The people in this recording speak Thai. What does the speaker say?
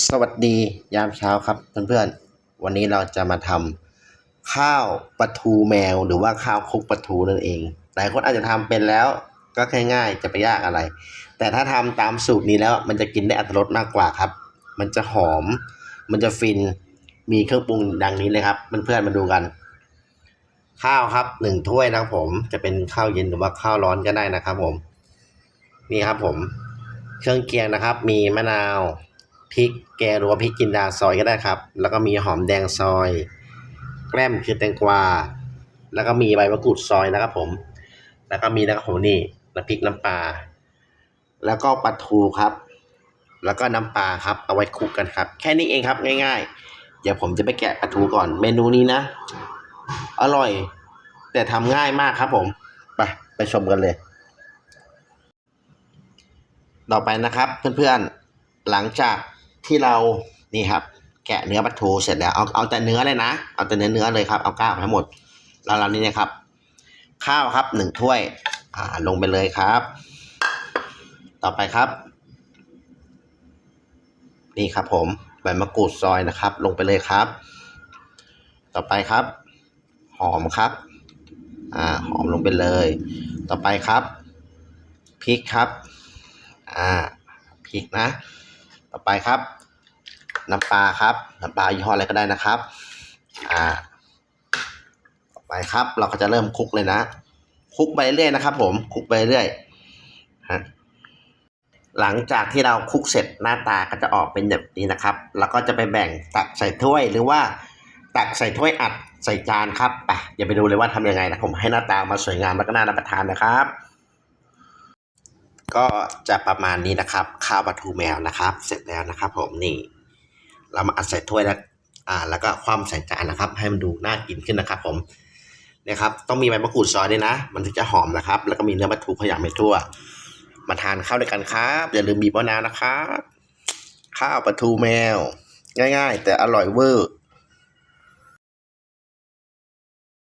สวัสดียามเช้าครับเพื่อนๆ วันนี้เราจะมาทำข้าวปลาทูแมวหรือว่าข้าวคลุกปลาทูนั่นเอง หลายคนอาจจะทำเป็นแล้วก็แค่ง่ายจะไปยากอะไร แต่ถ้าทำตามสูตรนี้แล้วมันจะกินได้อัตรสมากกว่าครับ มันจะหอม มันจะฟินมีเครื่องปรุงดังนี้เลยครับเพื่อนๆมาดูกัน ข้าวครับหนึ่งถ้วยนะครับผมจะเป็นข้าวเย็นหรือว่าข้าวร้อนก็ได้นะครับผม นี่ครับผม เครื่องเคียงนะครับ มีมะนาว พริกแกงหรือว่าพริกจินดาซอยก็ได้ครับ แล้วก็มีหอมแดงซอย แกล้มคือแตงกวา แล้วก็มีใบมะกรูดซอยนะครับผม แล้วก็มีนะครับผมนี่น้ำพริกน้ำปลา แล้วก็ปลาทูครับ แล้วก็น้ำปลาครับ เอาไว้คลุกกันครับ แค่นี้เองครับง่ายๆ เดี๋ยวผมจะไปแกะปลาทูก่อน เมนูนี้นะ อร่อย แต่ทำง่ายมากครับผม ไปไปชมกันเลย ต่อไปนะครับเพื่อนๆ หลังจาก ที่เรานี่ครับ แกะเนื้อปลาทูเสร็จแล้วเอาเอาแต่เนื้อเลยนะ เอาแต่เนื้อเนื้อเลยครับเอาก้างออกให้หมดแล้วเรานี่นะครับ ข้าวครับหนึ่งถ้วย อ่าลงไปเลยครับ ต่อไปครับ นี่ครับผมใบมะกรูดซอยนะครับ ลงไปเลยครับ ต่อไปครับ หอมครับ อ่าหอมลงไปเลย ต่อไปครับพริกครับ อ่าพริกนะ ต่อไปครับ น้ำปลาครับ น้ำปลายี่ห้ออะไรก็ได้นะครับ อ่า ต่อไปครับ เราก็จะเริ่มคลุกเลยนะคลุกไปเรื่อยนะครับ ผมคลุกไปเรื่อยฮะหลังจากที่เราคลุกเสร็จหน้าตาก็จะออกเป็นแบบนี้นะครับ แล้วก็จะไปแบ่งตักใส่ถ้วยหรือว่าตักใส่ถ้วยอัดใส่จานครับไปอย่าไปดูเลยว่าทำยังไงนะผมให้หน้าตามาสวยงามแล้วก็น่ารับประทานนะครับ ก็จะประมาณนี้นะครับ ข้าวปลาทูแมวนะครับ เสร็จแล้วนะครับ ผมนี่ เรามาอัดใส่ถ้วยแล้วอ่า แล้วก็คว่ำใส่จานนะครับ ให้มันดูน่ากินขึ้นนะครับ ผมนี่ยครับต้องมีใบมะกรูดซอยด้วยนะ มันถึงจะหอมนะครับ แล้วก็มีเนื้อปลาทูขยำไปทั่ว มาทานข้าวด้วยกันครับ อย่าลืมบีบมะนาวนะครับ ข้าวปลาทูแมว ง่าย ๆ แต่อร่อยเวอร์